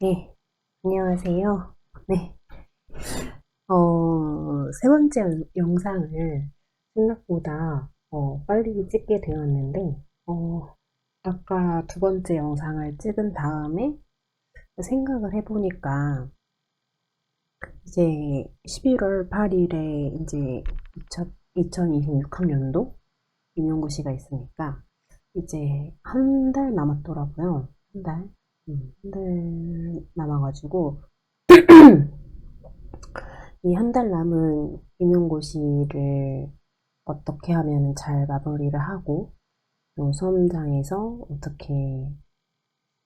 네, 안녕하세요. 네, 어, 세 번째 영- 영상을 생각보다 어, 빨리 찍게 되었는데, 어, 아까 두 번째 영상을 찍은 다음에 생각을 해보니까, 이제 11월 8일에 이제 2026학년도 임용고시가 있으니까, 이제 한 달 남았더라고요. 한 달. 음, 한달 남아가지고, 이 한 달 남은 임용고시를 어떻게 하면 잘 마무리를 하고, 또 수험장에서 어떻게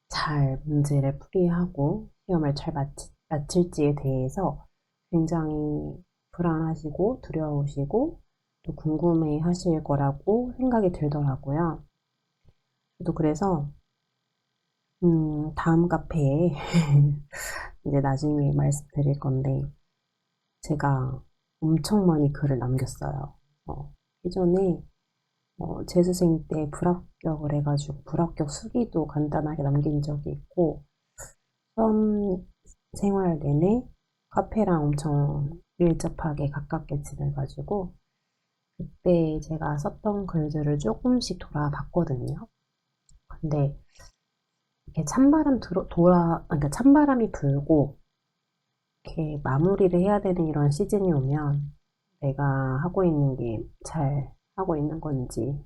잘 문제를 풀이하고 시험을 잘 마치, 마칠지에 대해서 굉장히 불안하시고 두려우시고 또 궁금해 하실 거라고 생각이 들더라고요. 저도 그래서 음, 다음 카페에 이제 나중에 말씀드릴 건데 제가 엄청 많이 글을 남겼어요. 어, 예전에 어, 재수생 때 불합격을 해가지고 불합격 수기도 간단하게 남긴 적이 있고 수험 생활 내내 카페랑 엄청 밀접하게 가깝게 지내가지고 그때 제가 썼던 글들을 조금씩 돌아봤거든요. 근데 이렇게 찬바람 들어, 돌아, 그러니까 찬바람이 불고 이렇게 마무리를 해야 되는 이런 시즌이 오면 내가 하고 있는 게 잘 하고 있는 건지,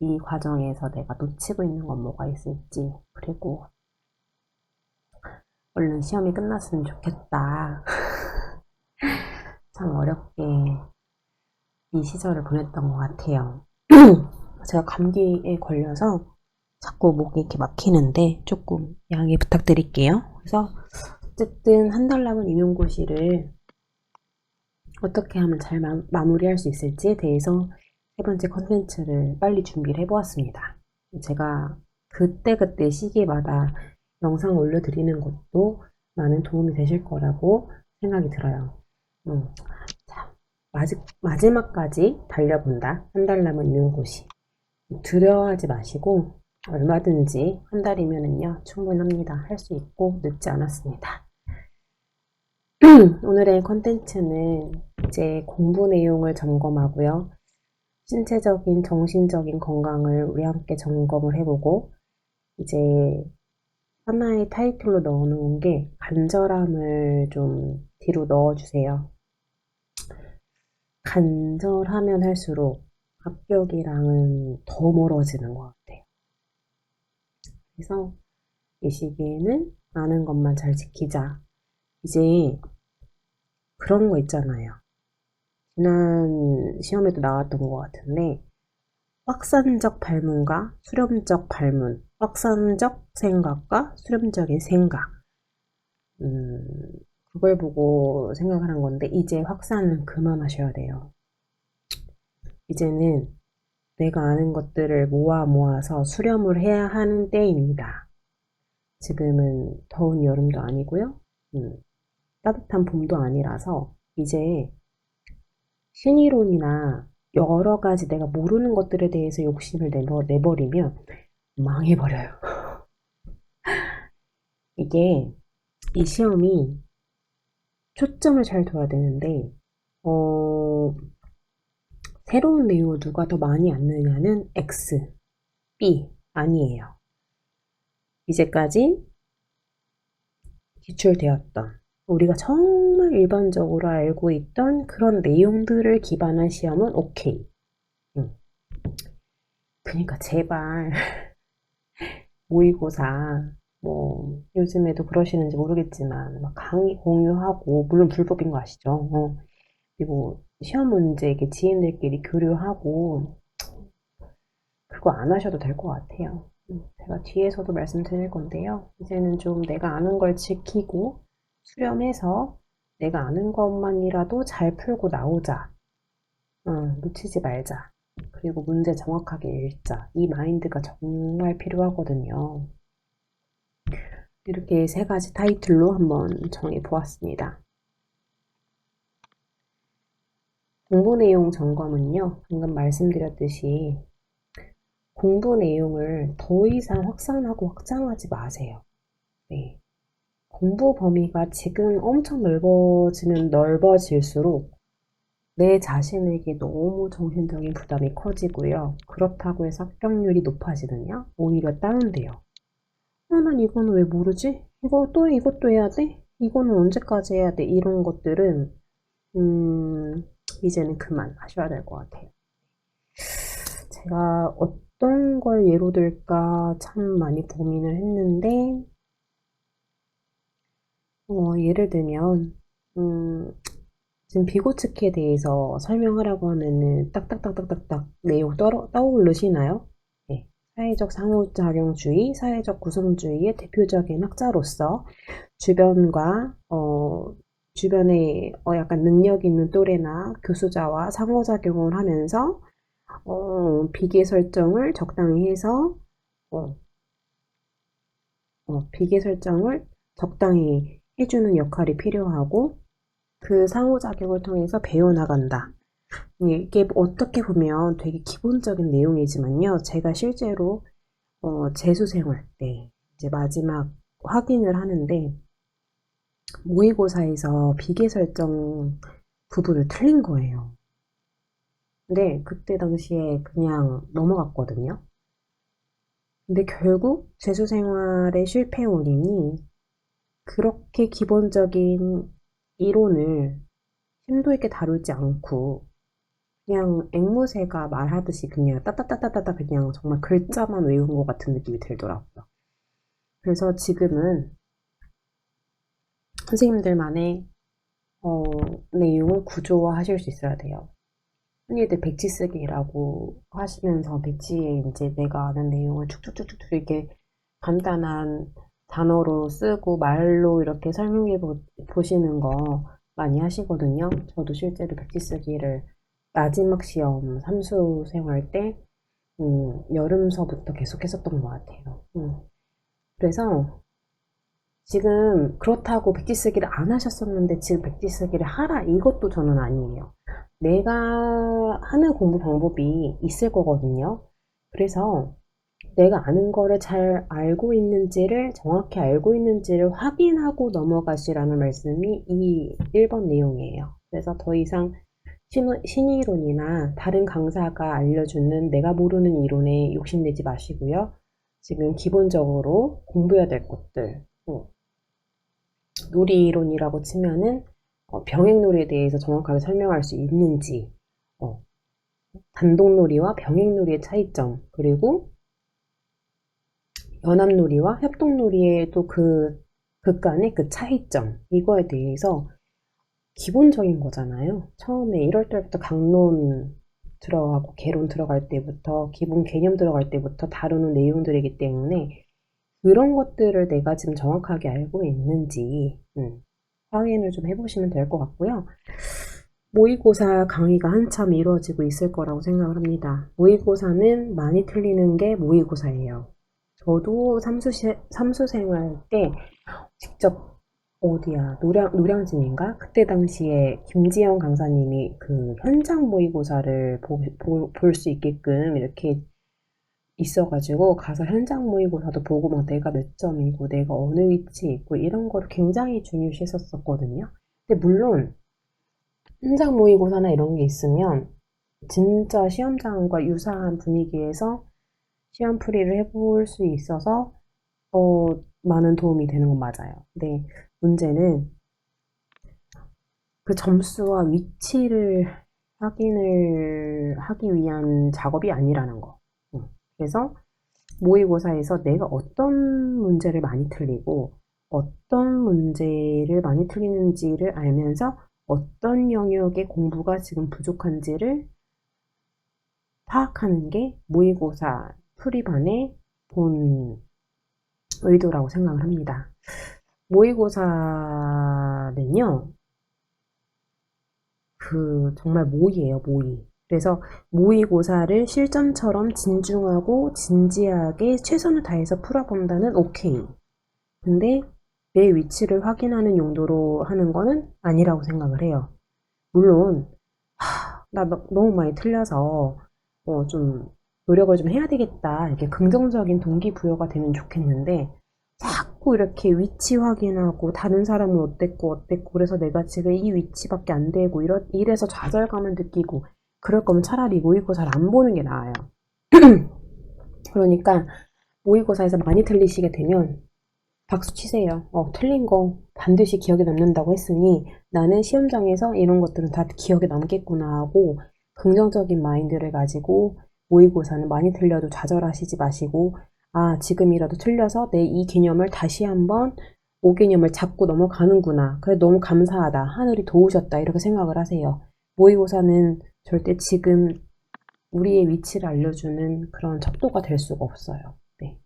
이 과정에서 내가 놓치고 있는 건 뭐가 있을지, 그리고 얼른 시험이 끝났으면 좋겠다. 참 어렵게 이 시절을 보냈던 것 같아요. 제가 감기에 걸려서 자꾸 목이 이렇게 막히는데 조금 양해 부탁드릴게요. 그래서 어쨌든 한 달 남은 임용고시를 어떻게 하면 잘 마, 마무리할 수 있을지에 대해서 세 번째 컨텐츠를 빨리 준비를 해보았습니다. 제가 그때그때 시기마다 영상 올려드리는 것도 많은 도움이 되실 거라고 생각이 들어요. 음, 자, 마지, 마지막까지 달려본다. 한 달 남은 임용고시. 두려워하지 마시고 얼마든지 한 달이면은요 충분합니다. 할 수 있고 늦지 않았습니다. 오늘의 컨텐츠는 이제 공부 내용을 점검하고요. 신체적인, 정신적인 건강을 우리 함께 점검을 해보고, 이제 하나의 타이틀로 넣어놓은 게 간절함을 좀 뒤로 넣어주세요. 간절하면 할수록 합격이랑은 더 멀어지는 것 같아요. 그래서 이 시기에는 아는 것만 잘 지키자. 이제 그런 거 있잖아요. 지난 시험에도 나왔던 것 같은데, 확산적 발문과 수렴적 발문, 확산적 생각과 수렴적인 생각. 음, 그걸 보고 생각을 한 건데, 이제 확산은 그만하셔야 돼요. 이제는 내가 아는 것들을 모아 모아서 수렴을 해야 하는 때입니다. 지금은 더운 여름도 아니고요. 음, 따뜻한 봄도 아니라서 이제 신이론이나 여러 가지 내가 모르는 것들에 대해서 욕심을 내버, 내버리면 망해버려요. 이게 이 시험이 초점을 잘 둬야 되는데 어, 새로운 내용을 누가 더 많이 안느냐는 X, B 아니에요. 이제까지 기출되었던 우리가 정말 일반적으로 알고 있던 그런 내용들을 기반한 시험은 오케이. 응. 그러니까 제발 모의고사 뭐 요즘에도 그러시는지 모르겠지만 막 강의 공유하고 물론 불법인 거 아시죠? 어. 그리고 시험 문제 이렇게 지인들끼리 교류하고 그거 안 하셔도 될 것 같아요. 제가 뒤에서도 말씀드릴 건데요. 이제는 좀 내가 아는 걸 지키고 수렴해서 내가 아는 것만이라도 잘 풀고 나오자. 응, 놓치지 말자. 그리고 문제 정확하게 읽자. 이 마인드가 정말 필요하거든요. 이렇게 세 가지 타이틀로 한번 정해 보았습니다. 공부 내용 점검은요, 방금 말씀드렸듯이 공부 내용을 더 이상 확산하고 확장하지 마세요. 네. 공부 범위가 지금 엄청 넓어지면 넓어질수록 내 자신에게 너무 정신적인 부담이 커지고요. 그렇다고 해서 합격률이 높아지느냐? 오히려 다운돼요. 아, 난 이거는 왜 모르지? 이거 또 이것도 해야 돼? 이거는 언제까지 해야 돼? 이런 것들은 음, 이제는 그만 하셔야 될 것 같아요. 제가 어떤 걸 예로 들까 참 많이 고민을 했는데, 어, 예를 들면, 음, 지금 비고츠키에 대해서 설명하라고 하면은 딱딱딱딱딱딱 내용 떠, 떠오르시나요? 네. 사회적 상호작용주의, 사회적 구성주의의 대표적인 학자로서 주변과, 어, 주변에 어, 약간 능력 있는 또래나 교수자와 상호작용을 하면서 어, 비계 설정을 적당히 해서 어, 어, 비계 설정을 적당히 해주는 역할이 필요하고 그 상호작용을 통해서 배워나간다. 이게 어떻게 보면 되게 기본적인 내용이지만요. 제가 실제로 어, 재수생활 때 이제 마지막 확인을 하는데 모의고사에서 비계 설정 부분을 틀린 거예요. 근데 그때 당시에 그냥 넘어갔거든요. 근데 결국 재수 생활의 실패 원인이 그렇게 기본적인 이론을 심도 있게 다루지 않고 그냥 앵무새가 말하듯이 그냥 따따따따따따 그냥 정말 글자만 외운 것 같은 느낌이 들더라고요. 그래서 지금은 선생님들만의 어, 내용을 구조화하실 수 있어야 돼요. 흔히들 백지 쓰기라고 하시면서 백지에 이제 내가 아는 내용을 축축축축 이렇게 간단한 단어로 쓰고 말로 이렇게 설명해 보, 보시는 거 많이 하시거든요. 저도 실제로 백지 쓰기를 마지막 시험 삼수 생활 때 음, 여름서부터 계속 했었던 것 같아요. 음. 그래서 지금 그렇다고 백지 쓰기를 안 하셨었는데 지금 백지 쓰기를 하라 이것도 저는 아니에요. 내가 하는 공부 방법이 있을 거거든요. 그래서 내가 아는 거를 잘 알고 있는지를 정확히 알고 있는지를 확인하고 넘어가시라는 말씀이 이 1번 내용이에요. 그래서 더 이상 신이론이나 다른 강사가 알려주는 내가 모르는 이론에 욕심내지 마시고요. 지금 기본적으로 공부해야 될 것들, 어, 놀이이론이라고 치면은 어, 병행놀이에 대해서 정확하게 설명할 수 있는지, 어, 단독놀이와 병행놀이의 차이점, 그리고 연합놀이와 협동놀이의 또 그, 그 간의 그 차이점, 이거에 대해서 기본적인 거잖아요. 처음에 1월 달부터 강론 들어가고 개론 들어갈 때부터 기본 개념 들어갈 때부터 다루는 내용들이기 때문에 그런 것들을 내가 지금 정확하게 알고 있는지 음, 확인을 좀 해보시면 될 것 같고요. 모의고사 강의가 한참 이루어지고 있을 거라고 생각을 합니다. 모의고사는 많이 틀리는 게 모의고사예요. 저도 삼수, 삼수 생활 때 직접 어디야 노량 노량진인가 그때 당시에 김지영 강사님이 그 현장 모의고사를 볼 수 있게끔 이렇게 있어가지고 가서 현장 모의고사도 보고 막 내가 몇 점이고 내가 어느 위치에 있고 이런 거를 굉장히 중요시 했었거든요. 근데 물론 현장 모의고사나 이런 게 있으면 진짜 시험장과 유사한 분위기에서 시험 풀이를 해볼 수 있어서 어, 많은 도움이 되는 건 맞아요. 근데 문제는 그 점수와 위치를 확인을 하기 위한 작업이 아니라는 거. 그래서 모의고사에서 내가 어떤 문제를 많이 틀리고 어떤 문제를 많이 틀리는지를 알면서 어떤 영역의 공부가 지금 부족한지를 파악하는 게 모의고사 풀이반의 본 의도라고 생각을 합니다. 모의고사는요, 그, 정말 모의예요, 모의. 그래서 모의고사를 실전처럼 진중하고 진지하게 최선을 다해서 풀어본다는 오케이. 근데 내 위치를 확인하는 용도로 하는 거는 아니라고 생각을 해요. 물론, 하, 나 너무 많이 틀려서 어, 좀 노력을 좀 해야 되겠다. 이렇게 긍정적인 동기부여가 되면 좋겠는데, 자꾸 이렇게 위치 확인하고 다른 사람은 어땠고 어땠고 그래서 내가 지금 이 위치밖에 안 되고 이러, 이래서 좌절감을 느끼고 그럴 거면 차라리 모의고사를 안 보는 게 나아요. 그러니까 모의고사에서 많이 틀리시게 되면 박수 치세요. 어, 틀린 거 반드시 기억에 남는다고 했으니 나는 시험장에서 이런 것들은 다 기억에 남겠구나 하고 긍정적인 마인드를 가지고 모의고사는 많이 틀려도 좌절하시지 마시고 아 지금이라도 틀려서 내 이 개념을 다시 한번 오 개념을 잡고 넘어가는구나. 그래 너무 감사하다. 하늘이 도우셨다. 이렇게 생각을 하세요. 모의고사는 절대 지금 우리의 위치를 알려주는 그런 척도가 될 수가 없어요. 네.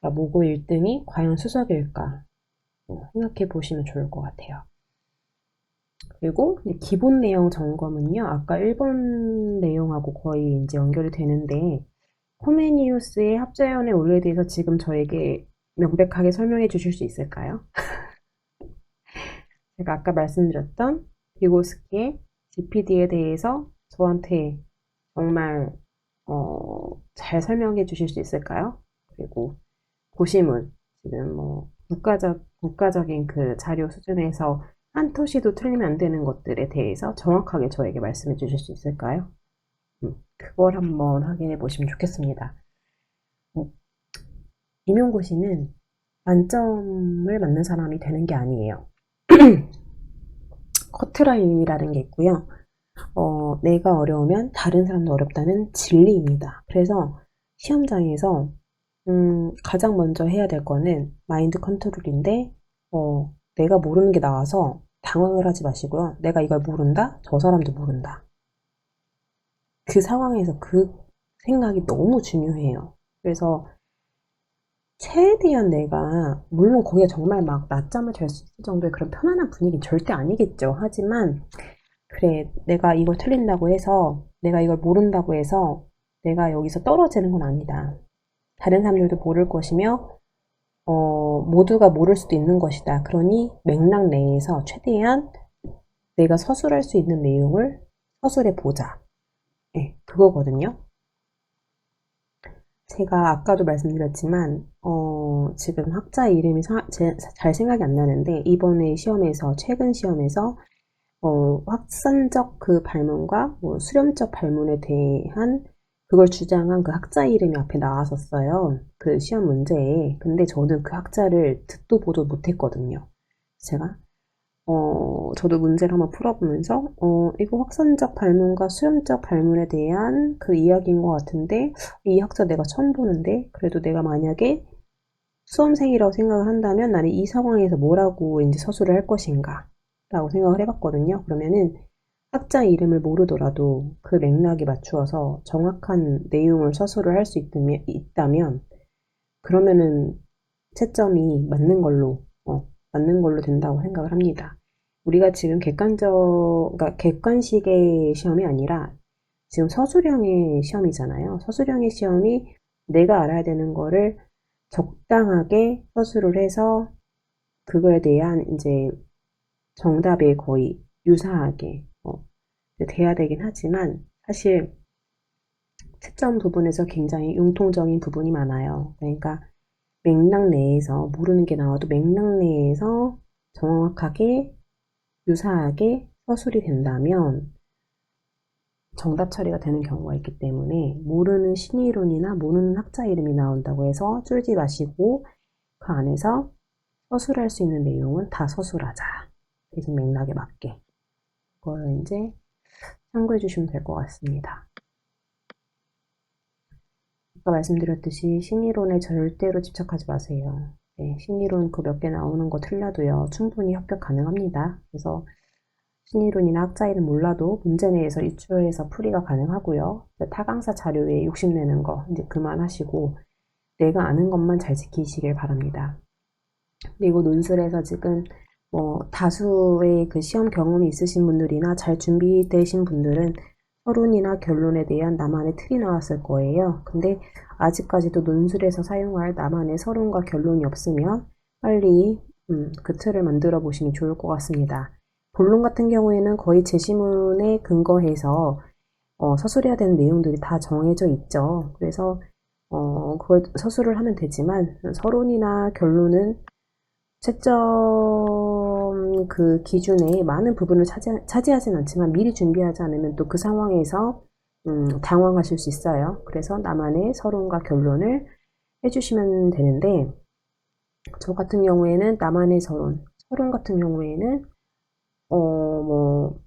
그러니까 모고 1등이 과연 수석일까 어, 생각해 보시면 좋을 것 같아요. 그리고 기본 내용 점검은요, 아까 1번 내용하고 거의 이제 연결이 되는데, 코메니우스의 합자연의 원리에 대해서 지금 저에게 명백하게 설명해 주실 수 있을까요? 제가 아까 말씀드렸던 비고스키의 GPD에 대해서 저한테 정말 어, 잘 설명해 주실 수 있을까요? 그리고 고시문 지금 뭐 국가적 국가적인 그 자료 수준에서 한 토시도 틀리면 안 되는 것들에 대해서 정확하게 저에게 말씀해 주실 수 있을까요? 음, 그걸 한번 확인해 보시면 좋겠습니다. 음, 임용고시는 만점을 맞는 사람이 되는 게 아니에요. 커트라인이라는 게 있고요. 어, 내가 어려우면 다른 사람도 어렵다는 진리입니다. 그래서 시험장에서 음, 가장 먼저 해야 될 거는 마인드 컨트롤인데 어, 내가 모르는 게 나와서 당황을 하지 마시고요. 내가 이걸 모른다? 저 사람도 모른다. 그 상황에서 그 생각이 너무 중요해요. 그래서 최대한 내가 물론 거기에 정말 막 낮잠을 잘 수 있을 정도의 그런 편안한 분위기 절대 아니겠죠. 하지만 그래 내가 이걸 틀린다고 해서 내가 이걸 모른다고 해서 내가 여기서 떨어지는 건 아니다. 다른 사람들도 모를 것이며 어, 모두가 모를 수도 있는 것이다. 그러니 맥락 내에서 최대한 내가 서술할 수 있는 내용을 서술해 보자. 네, 그거거든요. 제가 아까도 말씀드렸지만 어, 지금 학자 이름이 사, 제, 잘 생각이 안 나는데 이번에 시험에서 최근 시험에서 어, 확산적 그 발문과 뭐 수렴적 발문에 대한 그걸 주장한 그 학자 이름이 앞에 나왔었어요. 그 시험 문제에. 근데 저는 그 학자를 듣도 보도 못했거든요. 제가 어, 저도 문제를 한번 풀어보면서, 어, 이거 확산적 발문과 수렴적 발문에 대한 그 이야기인 것 같은데, 이 학자 내가 처음 보는데, 그래도 내가 만약에 수험생이라고 생각을 한다면 나는 이 상황에서 뭐라고 이제 서술을 할 것인가, 라고 생각을 해봤거든요. 그러면은, 학자 이름을 모르더라도 그 맥락에 맞추어서 정확한 내용을 서술을 할 수 있다면, 그러면은 채점이 맞는 걸로, 어, 맞는 걸로 된다고 생각을 합니다. 우리가 지금 객관적, 그러니까 객관식의 시험이 아니라 지금 서술형의 시험이잖아요. 서술형의 시험이 내가 알아야 되는 거를 적당하게 서술을 해서 그거에 대한 이제 정답에 거의 유사하게 어, 돼야 되긴 하지만 사실 채점 부분에서 굉장히 융통적인 부분이 많아요. 그러니까 맥락 내에서 모르는 게 나와도 맥락 내에서 정확하게 유사하게 서술이 된다면 정답 처리가 되는 경우가 있기 때문에 모르는 신이론이나 모르는 학자 이름이 나온다고 해서 쫄지 마시고 그 안에서 서술할 수 있는 내용은 다 서술하자. 대신 맥락에 맞게. 그걸 이제 참고해 주시면 될 것 같습니다. 아까 말씀드렸듯이 심리론에 절대로 집착하지 마세요. 네, 심리론 그 몇 개 나오는 거 틀려도요, 충분히 합격 가능합니다. 그래서 심리론이나 학자 이름 몰라도 문제 내에서 유추해서 풀이가 가능하고요. 타강사 자료에 욕심내는 거 이제 그만하시고 내가 아는 것만 잘 지키시길 바랍니다. 그리고 논술에서 지금 뭐 다수의 그 시험 경험이 있으신 분들이나 잘 준비되신 분들은 서론이나 결론에 대한 나만의 틀이 나왔을 거예요. 근데 아직까지도 논술에서 사용할 나만의 서론과 결론이 없으면 빨리 음, 그 틀을 만들어 보시면 좋을 것 같습니다. 본론 같은 경우에는 거의 제시문에 근거해서 어, 서술해야 되는 내용들이 다 정해져 있죠. 그래서 어, 그걸 서술을 하면 되지만 서론이나 결론은 채점 그 기준에 많은 부분을 차지, 차지하진 않지만 미리 준비하지 않으면 또 그 상황에서 음, 당황하실 수 있어요. 그래서 나만의 서론과 결론을 해주시면 되는데 저 같은 경우에는 나만의 서론, 서론 같은 경우에는 어, 뭐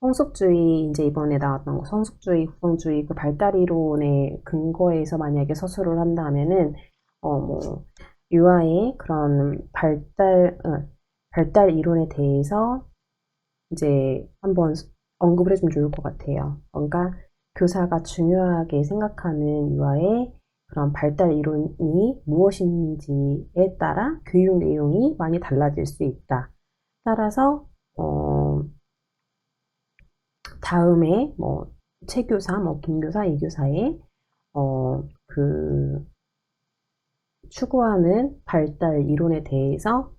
성숙주의 이제 이번에 나왔던 거 성숙주의, 국성주의 그 발달 이론의 근거에서 만약에 서술을 한다면은 어뭐 유아의 그런 발달 어, 발달 이론에 대해서 이제 한번 언급을 해주면 좋을 것 같아요. 그러니까 교사가 중요하게 생각하는 유아의 그런 발달 이론이 무엇인지에 따라 교육 내용이 많이 달라질 수 있다. 따라서 어, 다음에 뭐 최교사, 뭐 김교사, 이교사의 어, 그 추구하는 발달 이론에 대해서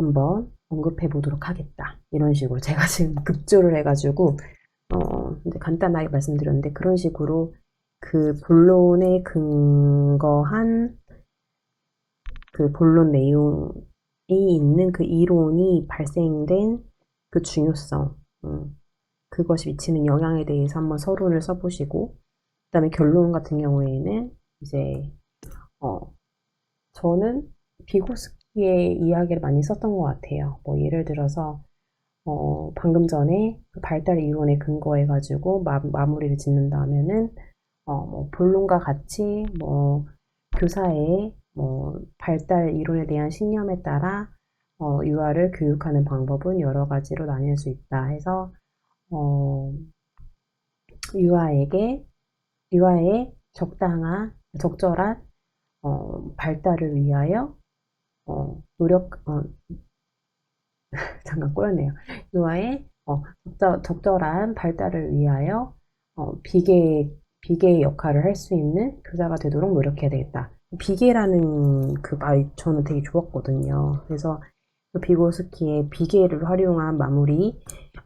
한번 언급해 보도록 하겠다. 이런 식으로 제가 지금 급조를 해가지고 어, 근데 간단하게 말씀드렸는데 그런 식으로 그 본론에 근거한 그 본론 내용이 있는 그 이론이 발생된 그 중요성, 음, 그것이 미치는 영향에 대해서 한번 서론을 써보시고, 그 다음에 결론 같은 경우에는 이제, 어, 저는 비고스키 의 이야기를 많이 썼던 것 같아요. 뭐 예를 들어서, 어, 방금 전에 그 발달 이론에 근거해 가지고 마, 마무리를 짓는다면은, 어, 뭐 본론과 같이 뭐 교사의 뭐 발달 이론에 대한 신념에 따라 어, 유아를 교육하는 방법은 여러 가지로 나뉠 수 있다 해서 어, 유아에게 유아의 적당한 적절한 어, 발달을 위하여 어, 노력 어, 잠깐 꼬였네요. 유아의 어, 적절, 적절 한 발달을 위하여 어, 비계 비계의 역할을 할 수 있는 교사가 되도록 노력해야 되겠다. 비계라는 그 말 저는 되게 좋았거든요. 그래서 그 비고스키의 비계를 활용한 마무리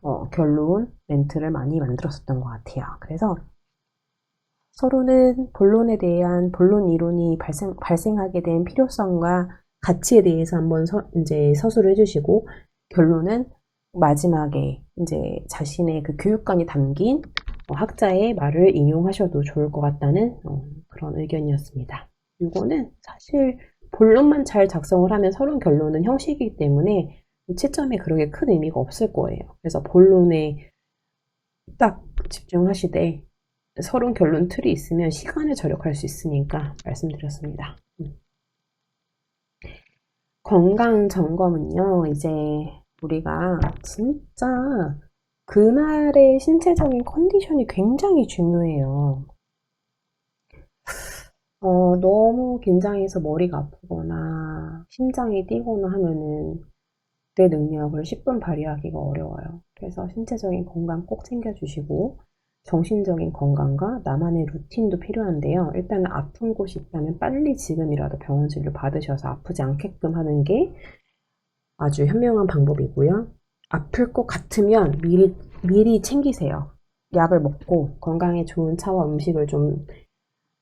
어, 결론 멘트를 많이 만들었었던 것 같아요. 그래서 서로는 본론에 대한 본론 이론이 발생, 발생하게 된 필요성과 가치에 대해서 한번 서, 이제 서술을 해주시고 결론은 마지막에 이제 자신의 그 교육관이 담긴 어, 학자의 말을 인용하셔도 좋을 것 같다는 어, 그런 의견이었습니다. 이거는 사실 본론만 잘 작성을 하면 서론 결론은 형식이기 때문에 채점에 그렇게 큰 의미가 없을 거예요. 그래서 본론에 딱 집중하시되 서론 결론 틀이 있으면 시간을 절약할 수 있으니까 말씀드렸습니다. 음. 건강 점검은요, 이제 우리가 진짜 그날의 신체적인 컨디션이 굉장히 중요해요. 어, 너무 긴장해서 머리가 아프거나 심장이 뛰거나 하면은 내 능력을 10분 발휘하기가 어려워요. 그래서 신체적인 건강 꼭 챙겨주시고 정신적인 건강과 나만의 루틴도 필요한데요. 일단은 아픈 곳이 있다면 빨리 지금이라도 병원 진료 받으셔서 아프지 않게끔 하는 게 아주 현명한 방법이고요. 아플 것 같으면 미리, 미리 챙기세요. 약을 먹고 건강에 좋은 차와 음식을 좀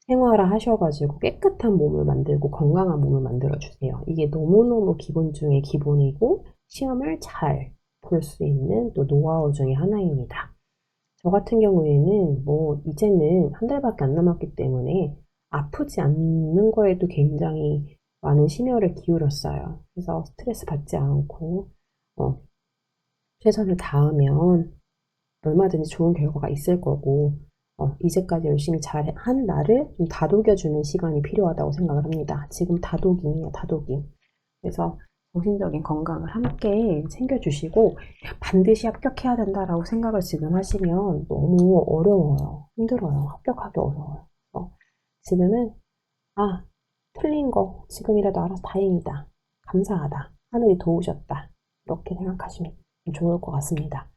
생활화 하셔가지고 깨끗한 몸을 만들고 건강한 몸을 만들어 주세요. 이게 너무너무 기본 중에 기본이고 시험을 잘 볼 수 있는 또 노하우 중에 하나입니다. 저 같은 경우에는 뭐 이제는 한 달밖에 안 남았기 때문에 아프지 않는 거에도 굉장히 많은 심혈을 기울였어요. 그래서 스트레스 받지 않고 어, 최선을 다하면 얼마든지 좋은 결과가 있을 거고 어, 이제까지 열심히 잘 한 나를 좀 다독여주는 시간이 필요하다고 생각을 합니다. 지금 다독임이에요, 다독임. 그래서 정신적인 건강을 함께 챙겨주시고 반드시 합격해야 된다라고 생각을 지금 하시면 너무 어려워요. 힘들어요. 합격하기 어려워요. 그래서 지금은 아 틀린 거 지금이라도 알아서 다행이다. 감사하다. 하늘이 도우셨다. 이렇게 생각하시면 좋을 것 같습니다.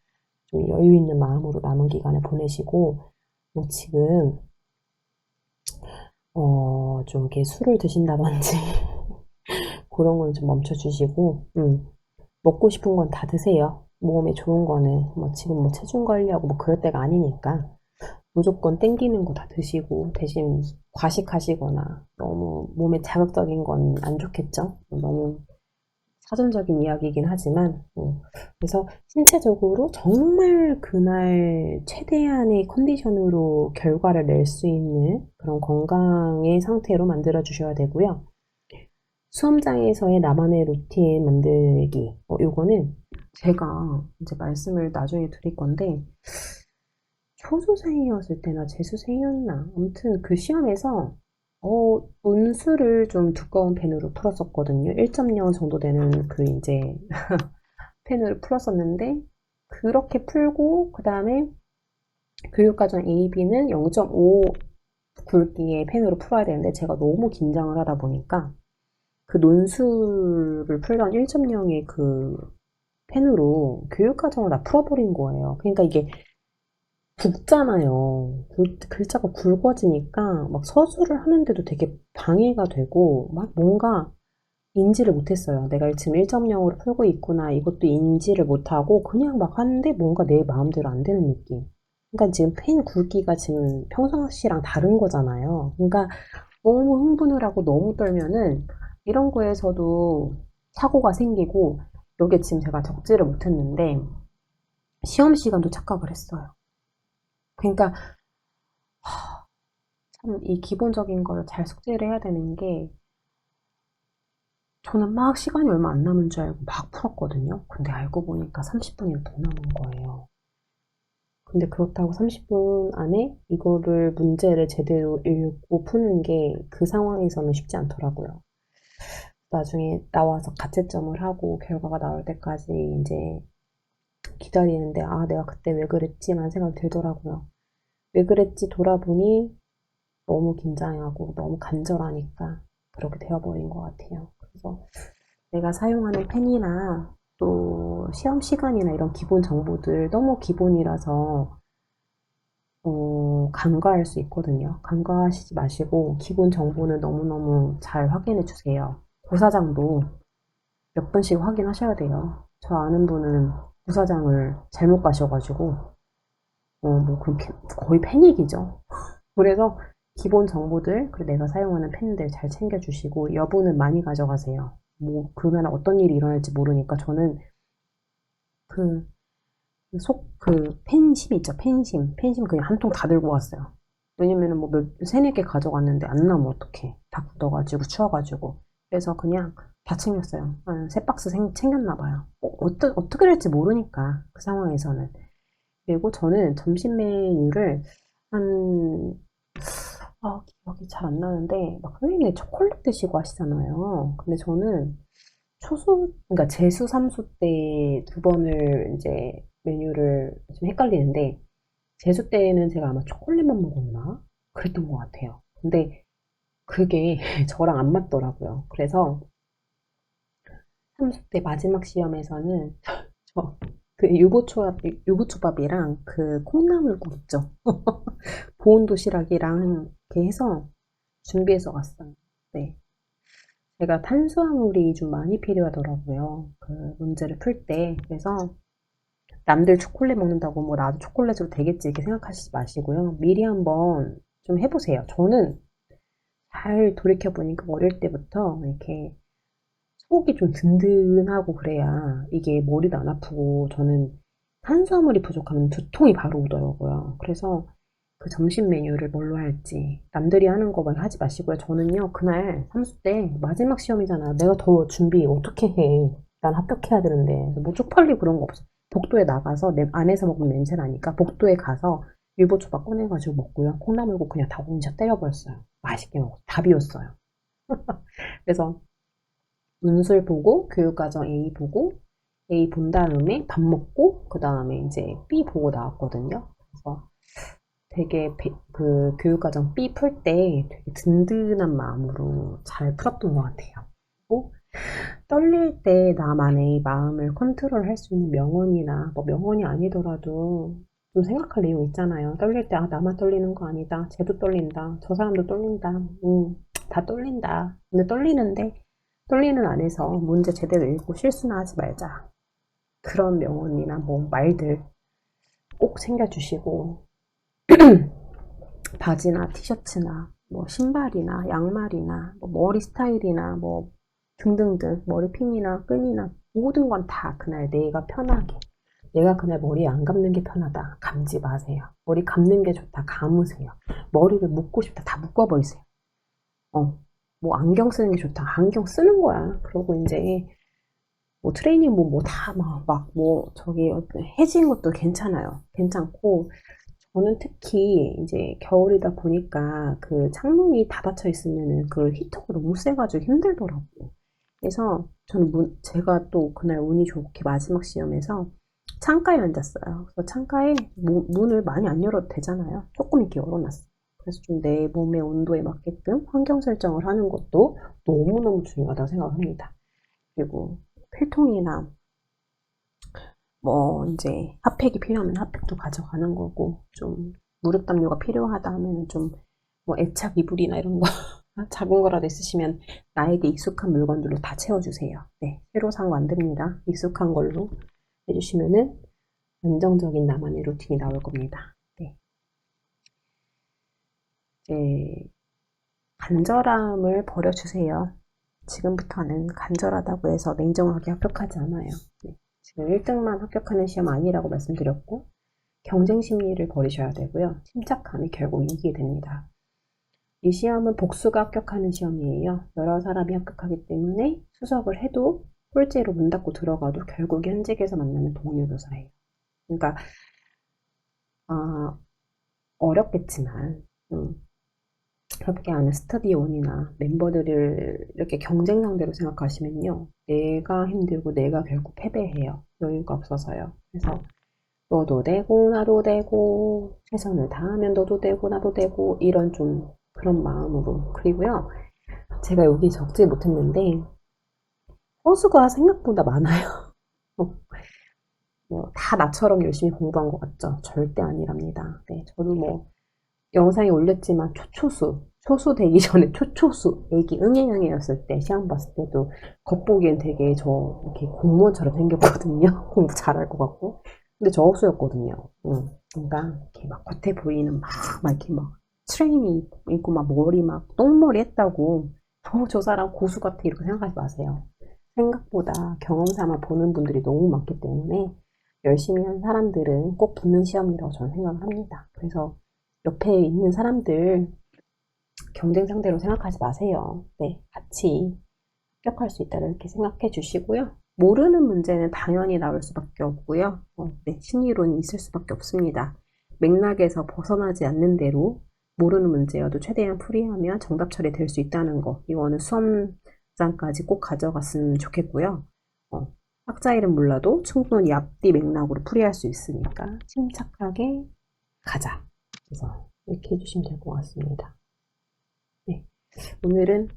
좀 여유 있는 마음으로 남은 기간을 보내시고 뭐 지금 어, 좀 이렇게 술을 드신다든지 그런 건 좀 멈춰주시고 음, 먹고 싶은 건 다 드세요. 몸에 좋은 거는 뭐 지금 뭐 체중 관리하고 뭐 그럴 때가 아니니까 무조건 땡기는 거 다 드시고 대신 과식하시거나 너무 몸에 자극적인 건 안 좋겠죠? 너무 사전적인 이야기이긴 하지만 어, 그래서 신체적으로 정말 그날 최대한의 컨디션으로 결과를 낼 수 있는 그런 건강의 상태로 만들어 주셔야 되고요. 수험장에서의 나만의 루틴 만들기 어, 요거는 제가 이제 말씀을 나중에 드릴 건데 초수생이었을 때나 재수생이었나 아무튼 그 시험에서 어, 운수를 좀 두꺼운 펜으로 풀었었거든요. 1.0 정도 되는 그 이제 펜으로 풀었었는데 그렇게 풀고 그 다음에 교육과정 A, B는 0.5 굵기의 펜으로 풀어야 되는데 제가 너무 긴장을 하다 보니까 그 논술을 풀던 1.0의 그 펜으로 교육과정을 다 풀어버린 거예요. 그러니까 이게 굵잖아요. 글, 글자가 굵어지니까 막 서술을 하는데도 되게 방해가 되고 막 뭔가 인지를 못했어요. 내가 지금 1.0으로 풀고 있구나. 이것도 인지를 못하고 그냥 막 하는데 뭔가 내 마음대로 안 되는 느낌. 그러니까 지금 펜 굵기가 지금 평상시랑 다른 거잖아요. 그러니까 너무 흥분을 하고 너무 떨면은 이런 거에서도 사고가 생기고 여기에 지금 제가 적지를 못했는데 시험 시간도 착각을 했어요. 그러니까 참 이 기본적인 거를 잘 숙지를 해야 되는 게 저는 막 시간이 얼마 안 남은 줄 알고 막 풀었거든요. 근데 알고 보니까 30분이 더 남은 거예요. 근데 그렇다고 30분 안에 이거를 문제를 제대로 읽고 푸는 게 그 상황에서는 쉽지 않더라고요. 나중에 나와서 가채점을 하고 결과가 나올 때까지 이제 기다리는데 아 내가 그때 왜 그랬지라는 생각이 들더라고요. 왜 그랬지 돌아보니 너무 긴장하고 너무 간절하니까 그렇게 되어버린 것 같아요. 그래서 내가 사용하는 펜이나 또 시험 시간이나 이런 기본 정보들 너무 기본이라서 어, 간과할 수 있거든요. 간과하시지 마시고 기본 정보는 너무너무 잘 확인해 주세요. 고사장도 몇 번씩 확인하셔야 돼요. 저 아는 분은 고사장을 잘못 가셔가지고 어, 뭐 그럼 거의 패닉이죠. 그래서 기본 정보들 그리고 내가 사용하는 펜들 잘 챙겨주시고 여부는 많이 가져가세요. 뭐 그날 어떤 일이 일어날지 모르니까 저는 그 속, 그, 펜심 있죠, 펜심. 펜심 그냥 한 통 다 들고 왔어요. 왜냐면은 뭐 몇, 세네 개 가져갔는데 안 나오면 어떡해. 다 굳어가지고, 추워가지고. 그래서 그냥 다 챙겼어요. 한 세 박스 생, 챙겼나 봐요. 어, 어떠, 어떻게 될지 모르니까, 그 상황에서는. 그리고 저는 점심 메뉴를 한, 아, 기억이 잘 안 나는데, 막 선생님이 초콜릿 드시고 하시잖아요. 근데 저는 초수, 그러니까 재수, 삼수 때 두 번을 이제 메뉴를 좀 헷갈리는데, 재수 때는 제가 아마 초콜릿만 먹었나? 그랬던 것 같아요. 근데 그게 저랑 안 맞더라고요. 그래서 삼수 때 마지막 시험에서는 저 그 유부초밥, 유부초밥이랑 그 콩나물국 있죠. 보온 도시락이랑 이렇게 해서 준비해서 갔어요. 네. 제가 탄수화물이 좀 많이 필요하더라고요. 그 문제를 풀 때. 그래서 남들 초콜릿 먹는다고 뭐 나도 초콜릿으로 되겠지 이렇게 생각하시지 마시고요. 미리 한번 좀 해보세요. 저는 잘 돌이켜보니까 어릴 때부터 이렇게 속이 좀 든든하고 그래야 이게 머리도 안 아프고 저는 탄수화물이 부족하면 두통이 바로 오더라고요. 그래서 그 점심 메뉴를 뭘로 할지 남들이 하는 거만 하지 마시고요. 저는요 그날 삼수 때 마지막 시험이잖아. 내가 더 준비 어떻게 해? 난 합격해야 되는데 뭐 쪽팔리 그런 거 없어. 복도에 나가서 내 안에서 먹으면 냄새 나니까 복도에 가서 유부초밥 꺼내가지고 먹고요. 콩나물국 그냥 다 공차 때려버렸어요. 맛있게 먹고 다 비웠어요. 그래서 문술 보고 교육과정 A 보고 A 본 다음에 밥 먹고 그 다음에 이제 B 보고 나왔거든요. 그래서 되게 배, 그 교육과정 B 풀 때 되게 든든한 마음으로 잘 풀었던 것 같아요. 그리고 떨릴 때 나만의 마음을 컨트롤 할 수 있는 명언이나 뭐 명언이 아니더라도 좀 생각할 내용 있잖아요. 떨릴 때 아 나만 떨리는 거 아니다. 쟤도 떨린다. 저 사람도 떨린다. 음, 다 떨린다. 근데 떨리는데 떨리는 안에서 문제 제대로 읽고 실수나 하지 말자. 그런 명언이나 뭐 말들 꼭 챙겨주시고 바지나 티셔츠나 뭐 신발이나 양말이나 뭐 머리 스타일이나 뭐 등등등. 머리핀이나 끈이나 모든 건 다 그날 내가 편하게. 내가 그날 머리 안 감는 게 편하다. 감지 마세요. 머리 감는 게 좋다. 감으세요. 머리를 묶고 싶다. 다 묶어버리세요. 어, 뭐 안경 쓰는 게 좋다. 안경 쓰는 거야. 그러고 이제 뭐 트레이닝 뭐뭐다막막뭐 저기 해진 것도 괜찮아요. 괜찮고. 저는 특히 이제 겨울이다 보니까 그 창문이 닫아져 있으면은 그 히터가 너무 세가지고 힘들더라고요. 그래서 저는 문, 제가 또 그날 운이 좋게 마지막 시험에서 창가에 앉았어요. 그래서 창가에 무, 문을 많이 안 열어도 되잖아요. 조금 이렇게 열어놨어요. 그래서 좀 내 몸의 온도에 맞게끔 환경 설정을 하는 것도 너무너무 중요하다고 생각합니다. 그리고 필통이나 뭐 이제 핫팩이 필요하면 핫팩도 가져가는 거고 좀 무릎 담요가 필요하다 하면 좀 뭐 애착 이불이나 이런 거 작은 거라도 있으시면 나에게 익숙한 물건들로 다 채워주세요. 네, 새로 산 거 안 됩니다. 익숙한 걸로 해주시면은 안정적인 나만의 루틴이 나올 겁니다. 네. 이제 간절함을 버려주세요. 지금부터는 간절하다고 해서 냉정하게 합격하지 않아요. 네. 지금 1등만 합격하는 시험 아니라고 말씀드렸고 경쟁 심리를 버리셔야 되고요. 침착함이 결국 이기게 됩니다. 이 시험은 복수가 합격하는 시험이에요. 여러 사람이 합격하기 때문에 수석을 해도 꼴찌로 문 닫고 들어가도 결국 현직에서 만나는 동료 교사예요. 그러니까 어, 어렵겠지만 음, 협계 안에 스터디원이나 멤버들을 이렇게 경쟁 상대로 생각하시면요. 내가 힘들고 내가 결국 패배해요. 여유가 없어서요. 그래서 너도 되고 나도 되고 최선을 다하면 너도 되고 나도 되고 이런 좀 그런 마음으로 그리고요. 제가 여기 적지 못했는데 허수가 생각보다 많아요. 뭐, 다 나처럼 열심히 공부한 것 같죠? 절대 아니랍니다. 네, 저도 뭐 영상에 올렸지만 초초수, 초수 되기 전에 초초수, 애기 응애응애였을 때 시험 봤을 때도 겉보기엔 되게 저 이렇게 공무원처럼 생겼거든요. 공부 잘할 것 같고. 근데 저 억수였거든요. 응. 그러니까 이렇게 막 겉에 보이는 막, 막 이렇게 막 트레이닝 있고 막 머리 막 똥머리 했다고 어, 저 사람 고수 같아 이렇게 생각하지 마세요. 생각보다 경험 삼아 보는 분들이 너무 많기 때문에 열심히 한 사람들은 꼭 붙는 시험이라고 저는 생각을 합니다. 그래서 옆에 있는 사람들 경쟁 상대로 생각하지 마세요. 네, 같이 합격할 수 있다 이렇게 생각해 주시고요. 모르는 문제는 당연히 나올 수밖에 없고요. 어, 네, 심리론이 있을 수밖에 없습니다. 맥락에서 벗어나지 않는 대로 모르는 문제여도 최대한 풀이하면 정답 처리될 수 있다는 거. 이거는 수험장까지 꼭 가져갔으면 좋겠고요. 어, 학자 이름 몰라도 충분히 앞뒤 맥락으로 풀이할 수 있으니까 침착하게 가자. 그래서 이렇게 해주시면 될 것 같습니다. 네. 오늘은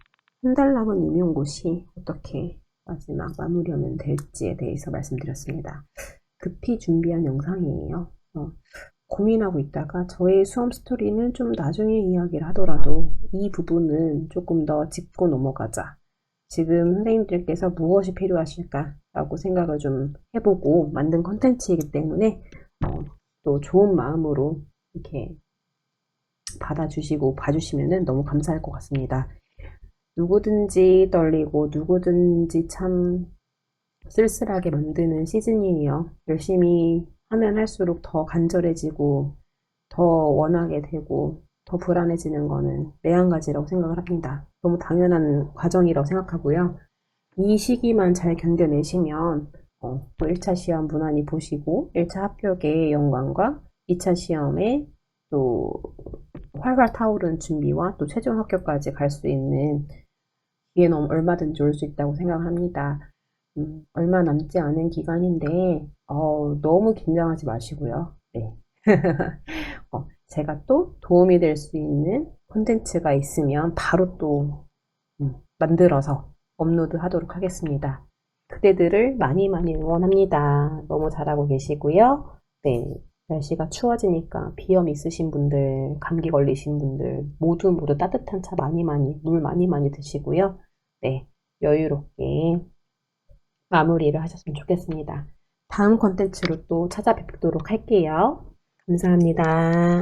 한달 남은 임용고시 어떻게 마지막 마무리하면 될지에 대해서 말씀드렸습니다. 급히 준비한 영상이에요. 어, 고민하고 있다가 저의 수험 스토리는 좀 나중에 이야기를 하더라도 이 부분은 조금 더 짚고 넘어가자. 지금 선생님들께서 무엇이 필요하실까라고 생각을 좀 해보고 만든 컨텐츠이기 때문에 어, 또 좋은 마음으로 이렇게 받아주시고 봐주시면 너무 감사할 것 같습니다. 누구든지 떨리고 누구든지 참 쓸쓸하게 만드는 시즌이에요. 열심히 하면 할수록 더 간절해지고 더 원하게 되고 더 불안해지는 거는 매한가지라고 생각을 합니다. 너무 당연한 과정이라고 생각하고요. 이 시기만 잘 견뎌내시면 어, 1차 시험 무난히 보시고 1차 합격의 영광과 2차 시험에 또 활활 타오르는 준비와 또 최종 합격까지 갈 수 있는 기회는 얼마든지 올 수 있다고 생각합니다. 음, 얼마 남지 않은 기간인데 어, 너무 긴장하지 마시고요. 네. 어, 제가 또 도움이 될 수 있는 콘텐츠가 있으면 바로 또 음, 만들어서 업로드 하도록 하겠습니다. 그대들을 많이 많이 응원합니다. 너무 잘하고 계시고요. 네. 날씨가 추워지니까 비염 있으신 분들, 감기 걸리신 분들 모두 모두 따뜻한 차 많이 많이, 물 많이 많이 드시고요. 네. 여유롭게 마무리를 하셨으면 좋겠습니다. 다음 컨텐츠로 또 찾아뵙도록 할게요. 감사합니다.